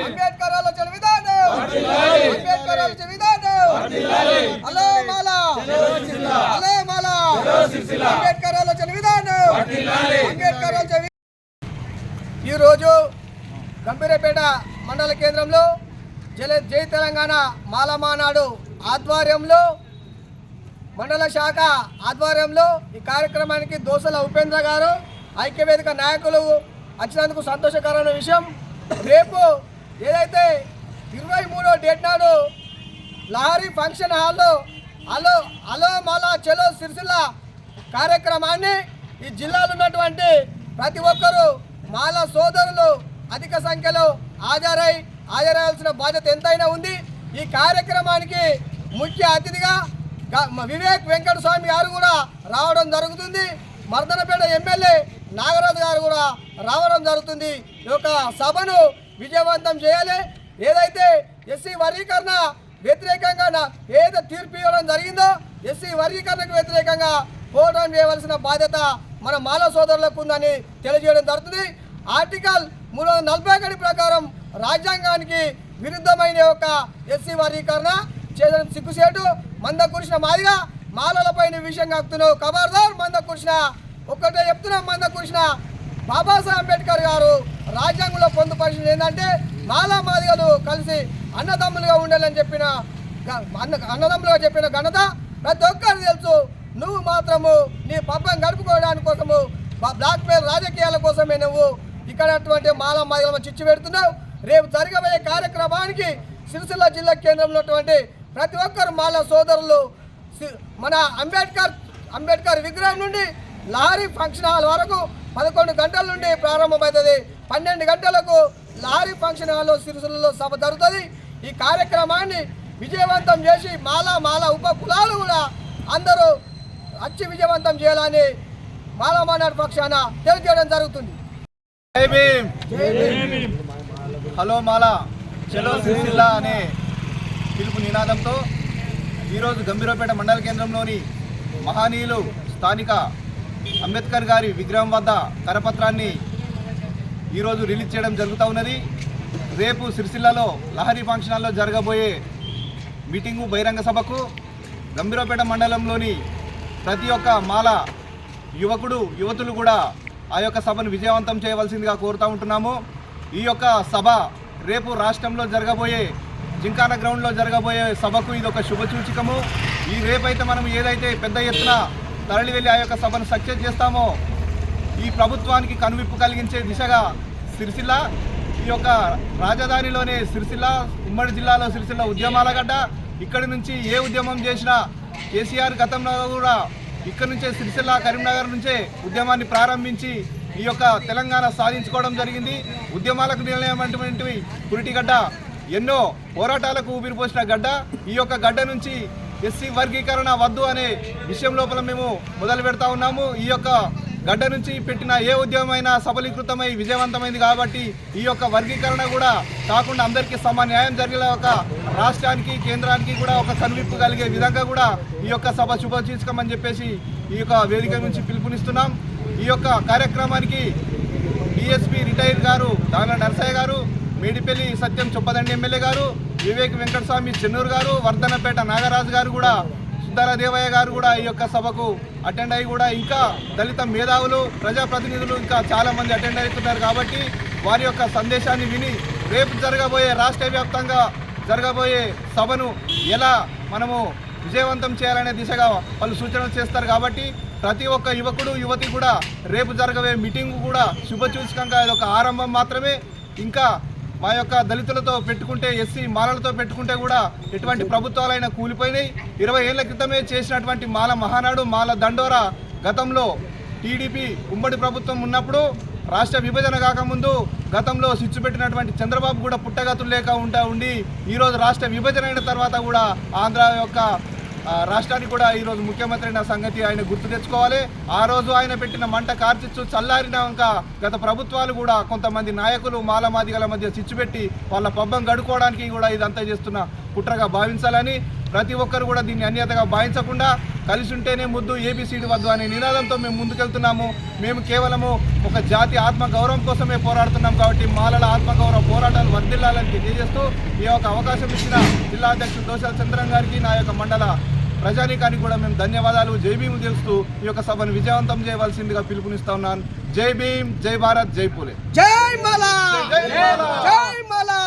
అంబేద్కర్ విధానం. హలో మాలా హలో మాలా అంబేద్కర్ అంబేద్కర్ ఈరోజు గంభీరపేట మండల కేంద్రంలో జల జై తెలంగాణ మాలమానాడు ఆధ్వర్యంలో మండల శాఖ ఆధ్వర్యంలో ఈ కార్యక్రమానికి దోసల ఉపేంద్ర గారు ఐక్యవేదిక నాయకులు వచ్చినందుకు సంతోషకరమైన విషయం. రేపు ఏదైతే ఇరవై మూడో డేట్ నాడు లహరి ఫంక్షన్ హాల్లో అలో అలో మాలా చెలో సిరిసిల్ల కార్యక్రమాన్ని ఈ జిల్లాలో ఉన్నటువంటి ప్రతి ఒక్కరూ మాల సోదరులు అధిక సంఖ్యలో హాజరై హాజరాయాల్సిన బాధ్యత ఎంతైనా ఉంది. ఈ కార్యక్రమానికి ముఖ్య అతిథిగా గ- వివేక్ వెంకట స్వామి గారు కూడా రావడం జరుగుతుంది. మర్దనపేట ఎమ్మెల్యే నాగరాజు గారు కూడా రావడం జరుగుతుంది. ఈ యొక్క సభను విజయవంతం చేయాలి. ఏదైతే ఎస్సీ వర్గీకరణ వ్యతిరేకంగా నా- ఏదైతే తీర్పు ఇవ్వడం జరిగిందో ఎస్సీ వర్గీకరణకు వ్యతిరేకంగా పోరాటం చేయవలసిన బాధ్యత మన మాల సోదరులకు ఉందని తెలియజేయడం జరుగుతుంది. ఆర్టికల్ మూడు వందల నలభై ఒకటి ప్రకారం రాజ్యాంగానికి విరుద్ధమైన ఒక ఎస్సీ వర్గీకరణ చేయడం సిగ్గుసేటు మంద కురిసిన మాదిగా మాలలపైన విషయం కాకుతున్నావు ఖబర్దార్ మంద కురిసిన ఒక్కటే చెప్తున్నాం మంద కురిసిన బాబాసాహెబ్ అంబేద్కర్ గారు రాజ్యాంగంలో పొందుపరిచింది ఏంటంటే మాలా మాదిగలు కలిసి అన్నదమ్ములుగా ఉండాలని చెప్పిన అన్న అన్నదమ్ములుగా చెప్పిన ఘనత ప్రతి ఒక్కరు తెలుసు. నువ్వు మాత్రము నీ పబ్బం గడుపుకోవడానికి కోసము బ్లాక్ మెయిల్ రాజకీయాల కోసమే నువ్వు ఇక్కడ అటువంటి మాల మాదిగల చిచ్చు పెడుతున్నావు. రేపు జరగబోయే కార్యక్రమానికి సిరిసిల్ల జిల్లా కేంద్రంలో ఉన్నటువంటి ప్రతి ఒక్కరు మాల సోదరులు సి- మన అంబేద్కర్ అంబేద్కర్ విగ్రహం నుండి లారీ ఫంక్షన్ హాల్ వరకు పదకొండు గంటల నుండి ప్రారంభమవుతుంది. పన్నెండు గంటలకు లారీ ఫంక్షన్ హాల్లో సిరిసిల్లలో సభ జరుగుతుంది. ఈ కార్యక్రమాన్ని విజయవంతం చేసి మాలా మాల ఉప కులాలు కూడా అందరూ వచ్చి విజయవంతం చేయాలని మాలా మానాడు పక్షాన తెలియజేయడం జరుగుతుంది. హలో మాలా. చలో సిరిసిల్ల అనే పిలుపు నినాదంతో ఈరోజు గంభీరపేట మండల కేంద్రంలోని మహనీయులు స్థానిక అంబేద్కర్ గారి విగ్రహం వద్ద కరపత్రాన్ని ఈరోజు రిలీజ్ చేయడం జరుగుతూ ఉన్నది. రేపు సిరిసిల్లలో లహరి ఫంక్షన్ హాల్లో జరగబోయే మీటింగు బహిరంగ సభకు గంభీరపేట మండలంలోని ప్రతి ఒక్క మాల యువకుడు యువతులు కూడా ఆ యొక్క సభను విజయవంతం చేయవలసిందిగా కోరుతూ ఉంటున్నాము. ఈ యొక్క సభ రేపు రాష్ట్రంలో జరగబోయే జింకాన గ్రౌండ్లో జరగబోయే సభకు ఇది ఒక శుభసూచికము. ఈ రేపైతే మనం ఏదైతే పెద్ద ఎత్తున తరలి వెళ్ళి ఆ యొక్క సభను సక్సెస్ చేస్తామో ఈ ప్రభుత్వానికి కనువిప్పు కలిగించే దిశగా సిరిసిల్ల ఈ యొక్క రాజధానిలోనే సిరిసిల్ల ఉమ్మడి జిల్లాలో సిరిసిల్ల ఉద్యమాల గడ్డ. ఇక్కడి నుంచి ఏ ఉద్యమం చేసినా కేసీఆర్ గతంలో కూడా ఇక్కడి నుంచే సిరిసిల్ల కరీంనగర్ నుంచే ఉద్యమాన్ని ప్రారంభించి ఈ యొక్క తెలంగాణ సాధించుకోవడం జరిగింది. ఉద్యమాలకు నిలయమైనటువంటి పురిటిగడ్డ ఎన్నో పోరాటాలకు ఊపిరిపోసిన గడ్డ. ఈ యొక్క గడ్డ నుంచి ఎస్సీ వర్గీకరణ వద్దు అనే విషయం లోపల మేము మొదలు పెడతా ఉన్నాము. ఈ యొక్క గడ్డ నుంచి పెట్టిన ఏ ఉద్యమమైనా సఫలీకృతమై విజయవంతమైంది కాబట్టి ఈ యొక్క వర్గీకరణ కూడా కాకుండా అందరికీ సమ న్యాయం జరిగేలా ఒక రాష్ట్రానికి కేంద్రానికి కూడా ఒక కనువిప్పు కలిగే విధంగా కూడా ఈ యొక్క సభ శుభచీచకమని చెప్పేసి ఈ యొక్క వేదిక నుంచి పిలుపునిస్తున్నాం. ఈ యొక్క కార్యక్రమానికి డిఎస్పీ రిటైర్ గారు దాన నరసయ్య గారు మేడిపల్లి సత్యం చొప్పదండి ఎమ్మెల్యే గారు వివేక్ వెంకటస్వామి చెన్నూరు గారు వర్ధనపేట నాగరాజు గారు కూడా దేవయ్య గారు కూడా ఈ యొక్క సభకు అటెండ్ అయ్యి కూడా ఇంకా దళిత మేధావులు ప్రజాప్రతినిధులు ఇంకా చాలా మంది అటెండ్ అవుతున్నారు కాబట్టి వారి యొక్క సందేశాన్ని విని రేపు జరగబోయే రాష్ట్ర వ్యాప్తంగా జరగబోయే సభను ఎలా మనము విజయవంతం చేయాలనే దిశగా వాళ్ళు సూచనలు చేస్తారు కాబట్టి ప్రతి ఒక్క యువకుడు యువతి కూడా రేపు జరగబోయే మీటింగ్ కూడా శుభసూచకంగా ఇది ఒక ఆరంభం మాత్రమే. ఇంకా మా యొక్క దళితులతో పెట్టుకుంటే ఎస్సీ మాలలతో పెట్టుకుంటే కూడా ఎటువంటి ప్రభుత్వాలైనా కూలిపోయినాయి. ఇరవై ఏళ్ళ క్రితమే చేసినటువంటి మాల మహానాడు మాల దండోరా గతంలో టీడీపీ ఉమ్మడి ప్రభుత్వం ఉన్నప్పుడు రాష్ట్ర విభజన కాకముందు గతంలో సిచ్చు పెట్టినటువంటి చంద్రబాబు కూడా పుట్టగతులు లేక ఉంటా ఉండి ఈరోజు రాష్ట్ర విభజన అయిన తర్వాత కూడా ఆంధ్ర యొక్క రాష్ట్రానికి కూడా ఈరోజు ముఖ్యమంత్రి అయిన సంగతి ఆయన గుర్తు తెచ్చుకోవాలి. ఆ రోజు ఆయన పెట్టిన మంట కార్చిచ్చు చల్లారినాక గత ప్రభుత్వాలు కూడా కొంతమంది నాయకులు మాలమాదిగల మధ్య చిచ్చు పెట్టి వాళ్ళ పబ్బం గడుకోవడానికి కూడా ఇదంతా చేస్తున్న కుట్రగా భావించాలని ప్రతి ఒక్కరు కూడా దీన్ని అన్యతగా భావించకుండా కలిసి ఉంటేనే ముద్దు ఏబిసిడి వద్దు అనే నినాదంతో మేము ముందుకెళ్తున్నాము. మేము కేవలము ఒక జాతి ఆత్మ గౌరవం కోసమే పోరాడుతున్నాం కాబట్టి మాలల ఆత్మగౌరవ పోరాటాలు వర్ధిల్లాలని తెలియజేస్తూ ఈ యొక్క అవకాశం ఇచ్చిన జిల్లా అధ్యక్షుడు దోశాల చంద్రన్ గారికి నా యొక్క మండల ప్రజానీకానికి కూడా మేము ధన్యవాదాలు. జై భీమ్ తెలుస్తూ ఈ యొక్క సభను విజయవంతం చేయవలసిందిగా పిలుపునిస్తా ఉన్నాను. జై భీమ్ జై భారత్ జై పూలే. జై మాలా! జై మాలా!